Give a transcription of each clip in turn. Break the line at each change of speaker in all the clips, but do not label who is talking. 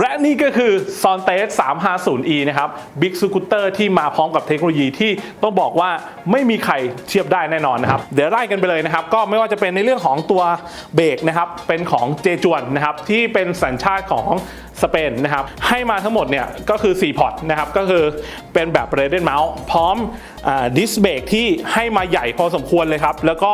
และนี่ก็คือ s o n t e s 350e นะครับ Big Scooter ที่มาพร้อมกับเทคโนโลยีที่ต้องบอกว่าไม่มีใครเทียบได้แน่นอนนะครับ เดี๋ยวไล่กันไปเลยนะครับ ก็ไม่ว่าจะเป็นในเรื่องของตัวเบรกนะครับ เป็นของเจจวนนะครับ ที่เป็นสัญชาติของสเปนนะครับ ให้มาทั้งหมดเนี่ยก็คือ 4 พอร์ตนะครับ ก็คือเป็นแบบเรเดนเมาส์พร้อมดิสเบรกที่ให้มาใหญ่พอสมควรเลยครับ แล้วก็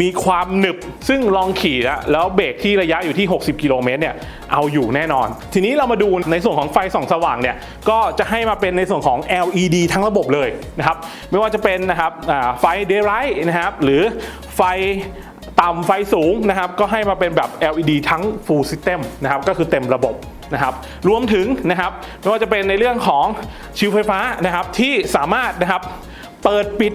มีความหนึบซึ่งลองขี่แล้วแล้วเบรกที่ระยะอยู่ที่ 60 กิโลเมตรเนี่ย เอาอยู่แน่นอน ทีนี้เรามาดูในส่วนของไฟส่องสว่างเนี่ยก็จะให้มาเป็นในส่วนของ LED ทั้งระบบเลยนะครับไม่ว่าจะเป็นนะครับไฟ daylight นะครับหรือไฟต่ำไฟสูงนะครับก็ให้มาเป็นแบบ LED ทั้ง full system นะครับก็คือเต็มระบบนะครับรวมถึงนะครับไม่ว่าจะเป็นในเรื่องของชิวไฟฟ้านะครับที่สามารถนะครับเปิดปิด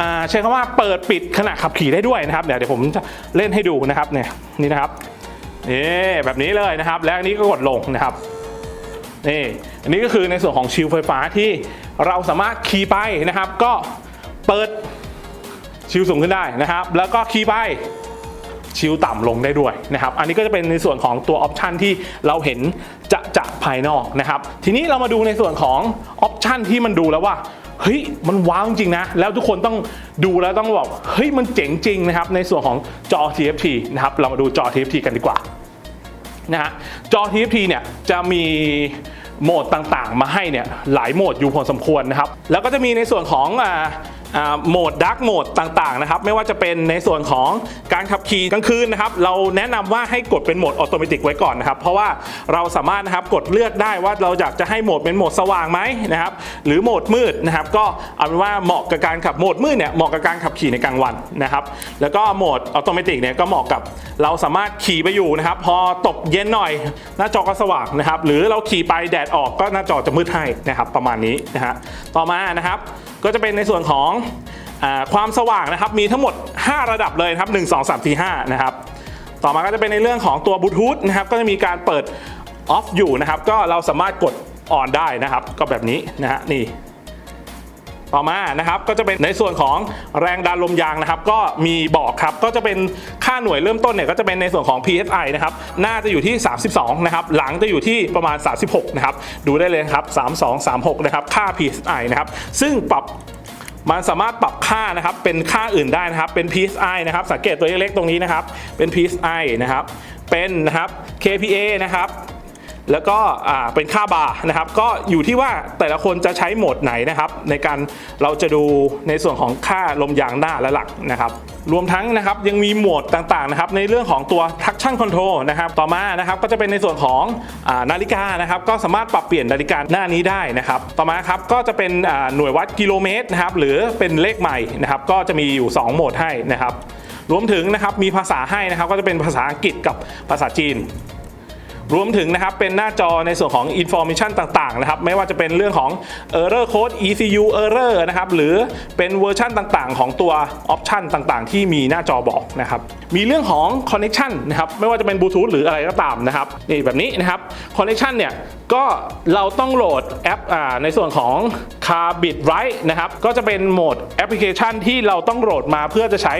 อ่าใช้คำว่าเปิดปิดขณะขับขี่ได้ด้วยนะครับเดี๋ยวเดี๋ยวผมจะเล่นให้ดูนะครับเนี่ยนี่นะครับ นี่แบบนี้เลยนะครับ แล้วอันนี้ก็กดลงนะครับนี่อันนี้ก็คือในส่วนของชิลไฟฟ้าที่เราสามารถขี่ไปนะครับ ก็เปิดชิลสูงขึ้นได้นะครับ แล้วก็ขี่ไปชิลต่ำลงได้ด้วยนะครับ อันนี้ก็จะเป็นในส่วนของตัวออปชันที่เราเห็นจะจะภายนอกนะครับ ทีนี้เรามาดูในส่วนของออปชันที่มันดูแล้วว่า เฮ้ยมันว้าวจริงๆนะ แล้วทุกคนต้องดูแล้วต้องบอกเฮ้ยมันเจ๋งจริงนะครับในส่วนของจอ TFT นะครับเรามาดูจอ TFT กันดีกว่านะฮะจอ TFT เนี่ยจะมีโหมดต่างๆ มาให้เนี่ยหลายโหมดอยู่พอสมควรนะครับ แล้วก็จะมีในส่วนของอ่า โหมดดักโหมดต่างๆนะครับไม่ว่าจะเป็นในส่วนของการขับขี่กลางคืนนะครับเราแนะนำว่าให้กดเป็นโหมดออโตเมติกไว้ก่อนนะครับเพราะว่าเราสามารถนะครับกดเลือกได้ว่าเราอยากจะให้โหมดเป็นโหมดสว่างไหมนะครับหรือโหมดมืดนะครับก็เอาเป็นว่าเหมาะกับการขับโหมดมืดเนี่ยเหมาะกับการขับขี่ในกลางวันนะครับแล้วก็โหมดออโตเมติกเนี่ยก็เหมาะกับเราสามารถขี่ไปอยู่นะครับพอตกเย็นหน่อยหน้าจอก็สว่างนะครับหรือเราขี่ไปแดดออกก็หน้าจอจะมืดให้นะครับประมาณนี้นะฮะต่อมานะครับก็จะเป็นในส่วนของอความสว่างนะครับมีทั้งหมด 5 ระดับเลยนะครับ 1 2 3 4 5 นะครับ ต่อมาก็จะเป็นในเรื่องของตัวบลูทูธนะครับก็จะมีการเปิดออฟอยู่นะครับก็เราสามารถกดออนได้นะครับ ก็แบบนี้นะฮะนี่ ต่อมานะครับก็จะเป็นในส่วนของแรงดันลมยางนะครับ ก็มีบอกครับก็จะเป็นค่าหน่วยเริ่มต้นเนี่ยก็จะเป็นในส่วนของ PSI นะครับหน้าจะอยู่ที่ 32 นะครับ หลังจะอยู่ที่ประมาณ 36 นะครับ ดูได้เลยครับ 32 36 นะครับ ค่า PSI นะครับ ซึ่งปรับมันสามารถปรับค่านะครับเป็นค่าอื่นได้นะครับเป็น PSI นะครับสังเกตตัวเล็กๆตรงนี้นะครับเป็น PSI นะครับเป็นนะครับ KPA นะครับ แล้วก็เป็นค่าบาร์นะครับ ก็อยู่ที่ว่าแต่ละคนจะใช้โหมดไหนนะครับ ในการเราจะดูในส่วนของค่าลมยางหน้าและหลังนะครับรวมทั้งนะครับยังมีโหมดต่างๆนะครับในเรื่องของตัว traction control นะครับต่อมานะครับก็จะเป็นในส่วนของอานาฬิกานะครับก็สามารถปรับเปลี่ยนนาฬิกาหน้านี้ได้นะครับต่อมาครับก็จะเป็นหน่วยวัดกิโลเมตรนะครับหรือเป็นเลขใหม่นะครับก็จะมีอยู่ 2 โหมดให้นะครับรวมถึงนะครับมีภาษาให้นะครับก็จะเป็นภาษาอังกฤษกับภาษาจีน รวมถึงนะครับเป็นหน้าจอในส่วนของ Information ต่างๆนะครับไม่ว่าจะเป็นเรื่องของ Error Code ECU Error นะครับหรือเป็นเวอร์ชันต่างๆ ของตัว Option ต่างๆ ที่มีหน้าจอบอกนะครับมีเรื่องของ Connection นะครับไม่ว่าจะเป็นบลูทูธหรืออะไรก็ตามนะครับนี่แบบนี้นะครับ Connection เนี่ย ก็เราต้องโหลดแอปอ่าในส่วนของ Carbit Right นะครับก็จะเป็นโหมดแอปพลิเคชันที่เราต้องโหลดมาเพื่อจะใช้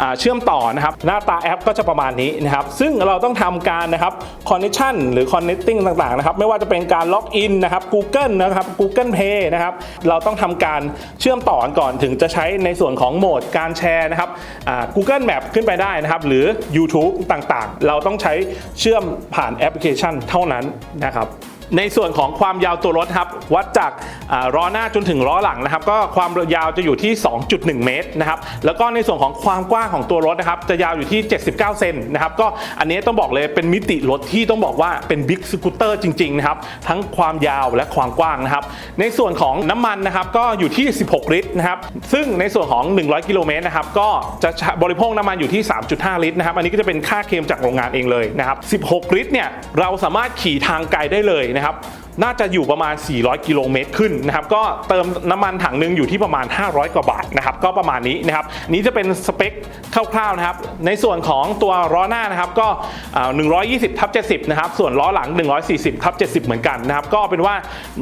อ่าเชื่อมต่อนะครับ หน้าตาแอปก็จะประมาณนี้นะครับ ซึ่งเราต้องทำการนะครับ Connection หรือ Connecting ต่างๆนะครับ ไม่ว่าจะเป็นการล็อกอินนะครับ Google นะครับ Google Pay นะครับ เราต้องทำการเชื่อมต่อกันก่อนถึงจะใช้ในส่วนของโหมดการแชร์นะครับอ่า Google Map ขึ้นไปได้นะครับ หรือ YouTube ต่างๆ เราต้องใช้เชื่อมผ่านแอปพลิเคชันเท่านั้นนะครับ ในส่วนของความยาวตัวรถครับวัดจากล้อหน้าจนถึงล้อหลังนะครับ ก็ความยาวจะอยู่ที่ 2.1 เมตรนะครับแล้วก็ในส่วนของความกว้างของตัวรถนะครับจะยาวอยู่ที่ 79 เซนนะครับก็อันนี้ต้องบอกเลยเป็นมิติรถที่ต้องบอกว่าเป็นบิ๊กสกูตเตอร์จริงๆนะครับทั้งความยาวและความกว้างนะครับในส่วนของน้ำมันนะครับก็อยู่ที่ 16 ลิตรนะครับซึ่งในส่วนของ 100 กิโลเมตรนะครับก็จะบริโภคน้ำมันอยู่ที่ 3.5 ลิตรนะครับอันนี้ก็จะเป็นค่าเคลมจากโรงงานเองเลยนะครับ16 ลิตรเนี่ยเราสามารถขี่ทางไกลได้เลยนะครับ น่าจะอยู่ประมาณ 400 กิโลเมตรขึ้นนะครับ ก็เติมน้ำมันถังหนึงอยู่ที่ประมาณ 500 กว่าบาทนะครับ ก็ประมาณนี้นะครับ นี้จะเป็นสเปคคร่าวๆนะครับ ในส่วนของตัวล้อหน้านะครับก็ 120ทับ70 นะครับ ส่วนล้อหลัง 140ทับ70 เหมือนกันนะครับ ก็เป็นว่า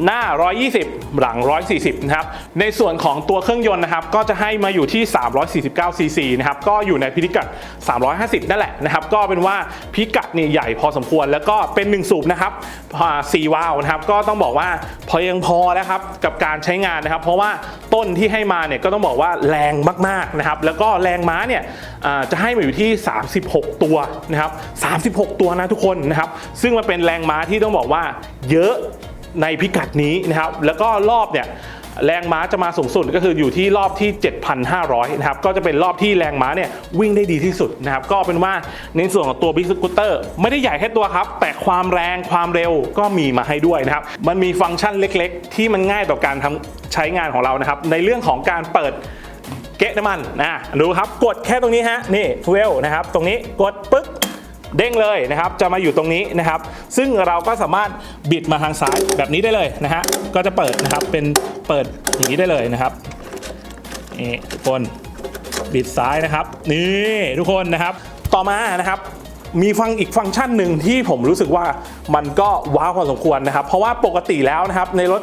หน้า 120 หลัง 140 นะครับ ในส่วนของตัวเครื่องยนต์นะครับ ก็จะให้มาอยู่ที่ 349 ซีซีนะครับ ก็อยู่ในพิกัด 350 นั่นแหละนะครับ ก็เป็นว่าพิกัดนี่ใหญ่พอสมควร แล้วก็เป็น 1 สูบนะครับ4วาล์วนะครับก็ต้องบอกว่าพอยังพอแล้วครับกับการใช้งานนะครับ เพราะว่าต้นที่ให้มาเนี่ยก็ต้องบอกว่าแรงมากๆนะครับแล้วก็แรงม้าเนี่ยจะให้มาอยู่ที่ 36 ตัวนะครับ36 ตัวนะทุกคนนะครับซึ่งมันเป็นแรงม้าที่ต้องบอกว่าเยอะในพิกัดนี้นะครับแล้วก็รอบเนี่ย แรงม้าจะมาสูงสุดก็คืออยู่ที่รอบที่ 7,500 นะครับ ก็จะเป็นรอบที่แรงม้าเนี่ยวิ่งได้ดีที่สุดนะครับ ก็เป็นว่าในส่วนของตัว Big Scooter ไม่ได้ใหญ่แค่ตัวครับ แต่ความแรงความเร็วก็มีมาให้ด้วยนะครับ มันมีฟังก์ชันเล็กๆ ที่มันง่ายต่อการทำใช้งานของเรานะครับ ในเรื่องของการเปิดเกะน้ำมันนะดูครับกดแค่ตรงนี้ฮะนี่ฟูเอลนะครับ ตรงนี้กดปึ๊ก เด้งเลยนะครับ จะมาอยู่ตรงนี้นะครับ ซึ่งเราก็สามารถบิดมาทางซ้ายแบบนี้ได้เลยนะฮะ ก็จะเปิดนะครับ เป็นเปิดอย่างนี้ได้เลยนะครับนี่ทุกคนบิดซ้ายนะครับ นี่ทุกคนนะครับ ต่อมานะครับมีฟังอีกฟังก์ชันหนึ่งที่ผมรู้สึกว่ามันก็ว้าวพอสมควรนะครับ เพราะว่าปกติแล้วนะครับในรถ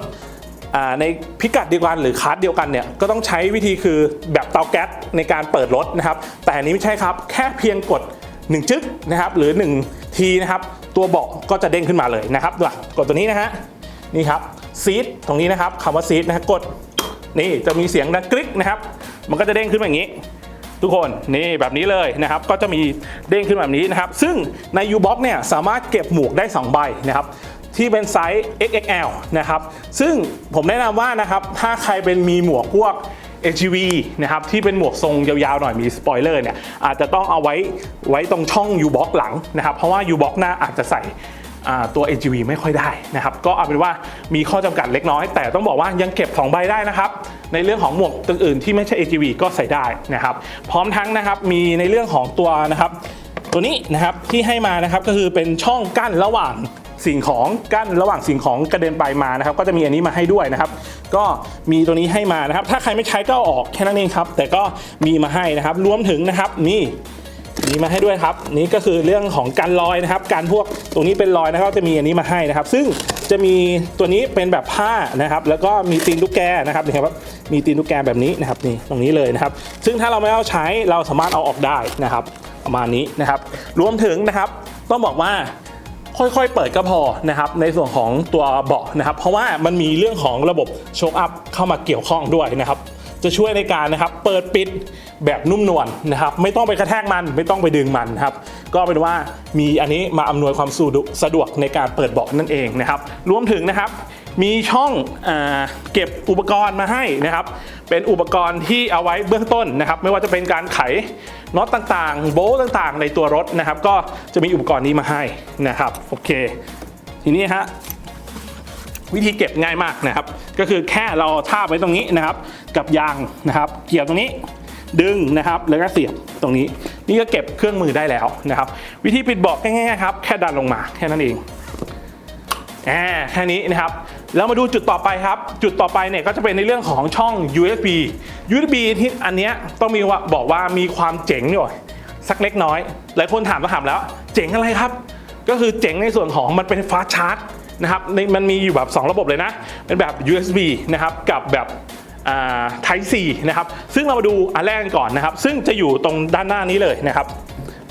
ในพิกัดเดียวกันหรือคลาสเดียวกันเนี่ยก็ต้องใช้วิธีคือแบบเตาแก๊สในการเปิดรถนะครับ แต่อันนี้ไม่ใช่ครับ แค่เพียงกด 1จึ๊กนะครับหรือ 1 ทีนะครับตัวเบาะก็จะเด้งขึ้นมาเลยนะครับดูกดตัวนี้นะฮะนี่ครับซีดตรงนี้นะครับคำว่าซีดนะฮะกดนี่จะมีเสียงดังกริ๊กนะครับ มันก็จะเด้งขึ้นมาอย่างนี้ ทุกคนนี่แบบนี้เลยนะครับ ก็จะมีเด้งขึ้นแบบนี้นะครับ ซึ่งใน U-Box เนี่ยสามารถเก็บหมวกได้ 2 ใบนะครับที่เป็นไซส์ XXL นะครับ ซึ่งผมแนะนำว่านะครับ ถ้าใครเป็นมีหมวกพวก AGV นะครับที่เป็นหมวกทรงยาวๆหน่อยมีสปอยเลอร์เนี่ยอาจจะต้องเอาไว้ไว้ตรงช่อง U-Box หลังนะครับเพราะว่า U-Box หน้าอาจจะใส่ตัว AGV ไม่ค่อยได้นะครับ ก็เอาเป็นว่ามีข้อจำกัดเล็กน้อย แต่ต้องบอกว่ายังเก็บ2ใบได้นะครับ ในเรื่องของหมวกตัวอื่นที่ไม่ใช่ AGV ก็ใส่ได้นะครับ พร้อมทั้งนะครับมีในเรื่องของตัวนะครับ ตัวนี้นะครับที่ให้มานะครับก็คือเป็นช่องกั้นระหว่าง สิ่งของกั้นระหว่างสิ่งของกระเด็นไปมานะครับ ก็จะมีอันนี้มาให้ด้วยนะครับ ก็มีตัวนี้ให้มานะครับ ถ้าใครไม่ใช้ก็เอาออกแค่นั้นเองครับ แต่ก็มีมาให้นะครับ รวมถึงนะครับนี่มีมาให้ด้วยครับ นี่ก็คือเรื่องของการลอยนะครับ การพวกตรงนี้เป็นรอยนะครับจะมีอันนี้มาให้นะครับ ซึ่งจะมีตัวนี้เป็นแบบผ้านะครับ แล้วก็มีตีนลูกแกนะครับนี่ครับมีตีนลูกแกแบบนี้นะครับนี่ตรงนี้เลยนะครับ ซึ่งถ้าเราไม่เอาใช้เราสามารถเอาออกได้นะครับประมาณนี้นะครับ รวมถึงนะครับต้องบอกว่า ค่อยๆ เปิดก็พอนะครับในส่วนของตัวเบาะนะครับเพราะว่ามันมีเรื่องของระบบโชคอัพเข้ามาเกี่ยวข้องด้วยนะครับจะช่วยในการนะครับเปิดปิดแบบนุ่มนวลนะครับไม่ต้องไปกระแทกมันไม่ต้องไปดึงมันนะครับก็เป็นว่ามีอันนี้มาอำนวยความสะดวกในการเปิดเบาะนั่นเองนะครับรวมถึงนะครับ มีช่องอเก็บอุปกรณ์มาให้นะครับ เป็นอุปกรณ์ที่เอาไว้เบื้องต้นนะครับ ไม่ว่าจะเป็นการไขน็อตต่างๆ โบล์ต่างๆ ในตัวรถนะครับ ก็จะมีอุปกรณ์นี้มาให้นะครับโอเค ทีนี้ฮะวิธีเก็บง่ายมากนะครับ ก็คือแค่เราทาบไว้ตรงนี้นะครับ กับยางนะครับ เกี่ยวตรงนี้ดึงนะครับแล้วก็เสียบตรงนี้ นี่ก็เก็บเครื่องมือได้แล้วนะครับ วิธีปิดเบาะง่ายๆครับ แค่ดันลงมาแค่นั้นเองอ่าแค่นี้นะครับ แล้วมาดูจุดต่อไปครับ จุดต่อไปเนี่ยก็จะเป็นในเรื่องของช่อง USB USB ที่อันเนี้ยต้องมีว่าบอกว่ามีความเจ๋งอยู่สักเล็กน้อย หลายคนถามมาถามแล้ว เจ๋งอะไรครับ ก็คือเจ๋งในส่วนของมันเป็นฟาสชาร์จนะครับมันมีอยู่แบบ 2 ระบบเลยนะ เป็นแบบ USB นะครับกับแบบ Type C นะครับ ซึ่งเรามาดูอันแรกกันก่อนนะครับ ซึ่งจะอยู่ตรงด้านหน้านี้เลยนะครับ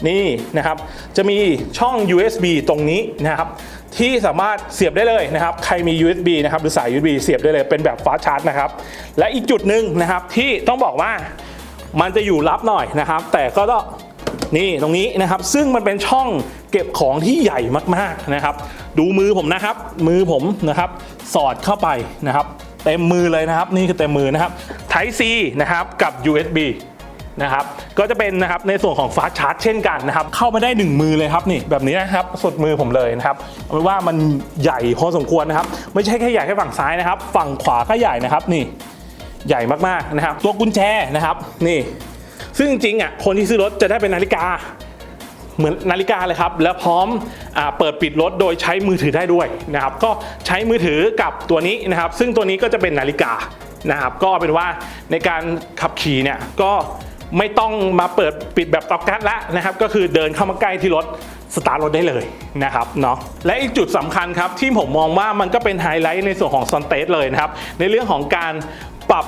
นี่นะครับ จะมีช่อง USB ตรงนี้นะครับ ที่สามารถเสียบได้เลยนะครับ ใครมี USB นะครับหรือสาย USB เสียบได้เลยเป็นแบบฟาชาร์จนะครับ และอีกจุดหนึ่งนะครับที่ต้องบอกว่ามันจะอยู่ลับหน่อยนะครับ แต่ก็ต้องนี่ตรงนี้นะครับ ซึ่งมันเป็นช่องเก็บของที่ใหญ่มากๆนะครับ ดูมือผมนะครับ มือผมนะครับ สอดเข้าไปนะครับ เต็มมือเลยนะครับ นี่คือเต็มมือนะครับ Type C นะครับกับ USB นะครับก็จะเป็นนะครับในส่วนของฟาสชาร์จเช่นกันนะครับเข้ามาได้ 1 มือเลยครับนี่แบบนี้นะครับสุดมือผมเลยนะครับเอาเป็นว่ามันใหญ่พอสมควรนะครับ ไม่ใช่แค่ใหญ่แค่ฝั่งซ้ายนะครับ ฝั่งขวาก็ใหญ่นะครับนี่ใหญ่มากๆนะครับตัวกุญแจนะครับนี่ ซึ่งจริงๆอะคนที่ซื้อรถจะได้เป็นนาฬิกาเหมือนนาฬิกาเลยครับ แล้วพร้อมอเปิดปิดรถโดยใช้มือถือได้ด้วยนะครับ ก็ใช้มือถือกับตัวนี้นะครับ ซึ่งตัวนี้ก็จะเป็นนาฬิกานะครับ ก็เป็นว่าในการขับขี่เนี่ยก็ ไม่ต้องมาเปิดปิดแบบตอกแก๊สละนะครับก็คือเดินเข้ามาใกล้ที่รถสตาร์ทรถได้เลยนะครับเนาะและอีกจุดสำคัญครับที่ผมมองว่ามันก็เป็นไฮไลท์ในส่วนของซอนเตสเลยนะครับในเรื่องของการปรับ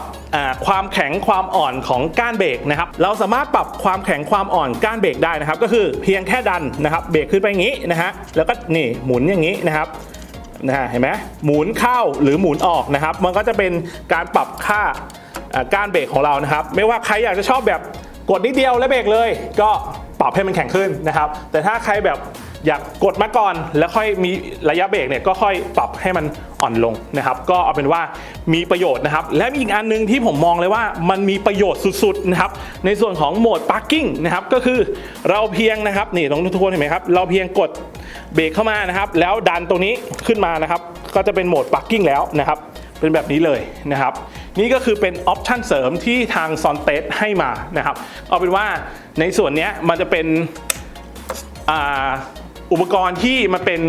ความแข็งความอ่อนของก้านเบรกนะครับเราสามารถปรับความแข็งความอ่อนก้านเบรกได้นะครับก็คือเพียงแค่ดันนะครับเบรกขึ้นไปอย่างนี้นะฮะแล้วก็นี่หมุนอย่างนี้นะครับนะฮะเห็นไหมหมุนเข้าหรือหมุนออกนะครับ มันก็จะเป็นการปรับค่า ก้านเบรกของเรานะครับ ไม่ว่าใครอยากจะชอบแบบกดนิดเดียวแล้วเบรกเลย ก็ปรับให้มันแข็งขึ้นนะครับ แต่ถ้าใครแบบอยากกดมาก่อน แล้วค่อยมีระยะเบรกเนี่ยก็ค่อยปรับให้มันอ่อนลงนะครับ ก็เอาเป็นว่ามีประโยชน์นะครับ และมีอีกอันหนึงที่ผมมองเลยว่ามันมีประโยชน์สุดๆนะครับ ในส่วนของโหมด parking นะครับ ก็คือเราเพียงนะครับนี่ตรงทุกคนเห็นไหมครับ เราเพียงกดเบรกเข้ามานะครับ แล้วดันตรงนี้ขึ้นมานะครับ ก็จะเป็นโหมด parking แล้วนะครับ เป็นแบบนี้เลยนะครับ นี่ก็คือเป็นออปชันเสริมที่ทางซอนเตสให้มานะครับ เอาเป็นว่าในส่วนนี้มันจะเป็นออุปกรณ์ที่มันเป็น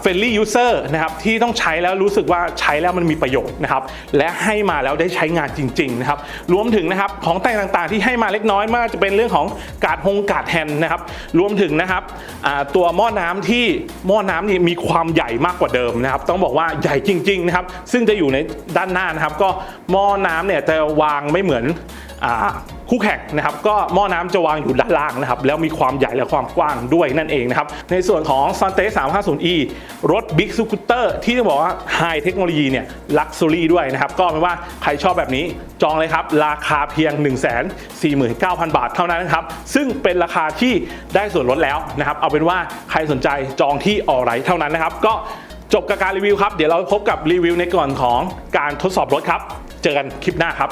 เฟรนลี่ยูเซอร์นะครับที่ต้องใช้แล้วรู้สึกว่าใช้แล้วมันมีประโยชน์นะครับและให้มาแล้วได้ใช้งานจริงๆนะครับรวมถึงนะครับของแต่งต่างๆ ที่ให้มาเล็กน้อยมากจะเป็นเรื่องของการดฮงการดแฮนนะครับรวมถึงนะครับตัวหม้อน้ำที่หม้อน้ำนี่มีความใหญ่มากกว่าเดิมนะครับต้องบอกว่าใหญ่จริงๆนะครับซึ่งจะอยู่ในด้านหน้านะครับก็หม้อน้ำเนี่ยจะวางไม่เหมือน คู่แข่งนะครับก็หม้อน้ำจะวางอยู่ด้านล่างนะครับแล้วมีความใหญ่และความกว้างด้วยนั่นเองนะครับในส่วนของ s a n t e 350e รถ Big Scooter ที่ต้องบอกว่า High เทคโนโลยีเนี่ย Luxury ด้วยนะครับก็เป็นว่าใครชอบแบบนี้จองเลยครับ ราคาเพียง 149,000 บาทเท่านั้นนะครับ ซึ่งเป็นราคาที่ได้ส่วนลดแล้วนะครับ เอาเป็นว่าใครสนใจจองที่ออไรเท่านั้นนะครับ ก็จบกับการรีวิวครับ เดี๋ยวเราพบกับรีวิวในก่อนของการทดสอบรถครับ เจอกันคลิปหน้าครับ